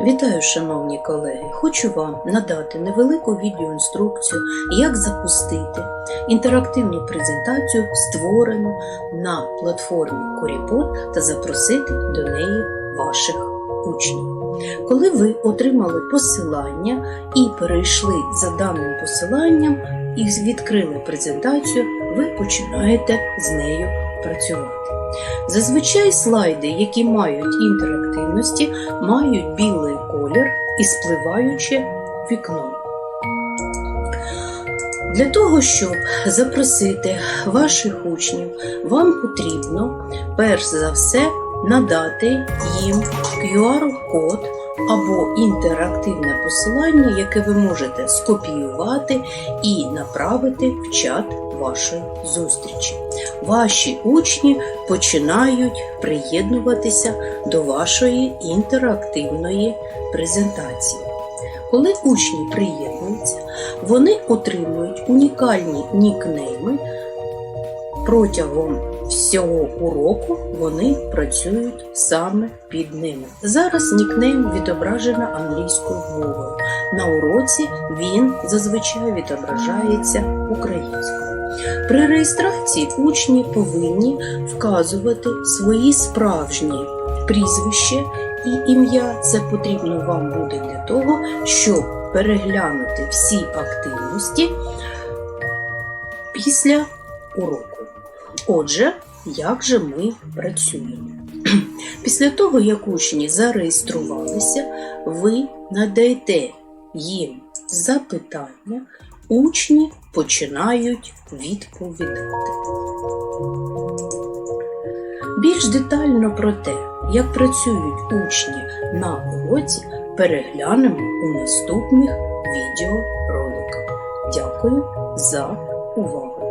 Вітаю, шановні колеги! Хочу вам надати невелику відеоінструкцію, як запустити інтерактивну презентацію, створену на платформі Коріпод та запросити до неї ваших учнів. Коли ви отримали посилання і перейшли за даним посиланням і відкрили презентацію, ви починаєте з нею працювати. Зазвичай слайди, які мають інтерактивності, мають білий колір і спливаюче вікно. Для того, щоб запросити ваших учнів, вам потрібно перш за все надати їм QR-код або інтерактивне посилання, яке ви можете скопіювати і направити в чат вашої зустрічі. Ваші учні починають приєднуватися до вашої інтерактивної презентації. Коли учні приєднуються, вони отримують унікальні нікнейми. Протягом всього уроку вони працюють саме під ними. Зараз нікнейм відображено англійською мовою. На уроці він зазвичай відображається українською. При реєстрації учні повинні вказувати свої справжні прізвище і ім'я. Це потрібно вам буде для того, щоб переглянути всі активності після уроку. Отже, як же ми працюємо? Після того, як учні зареєструвалися, ви надаєте їм запитання, учні починають відповідати. Більш детально про те, як працюють учні на уроці, переглянемо у наступних відеороликах. Дякую за увагу!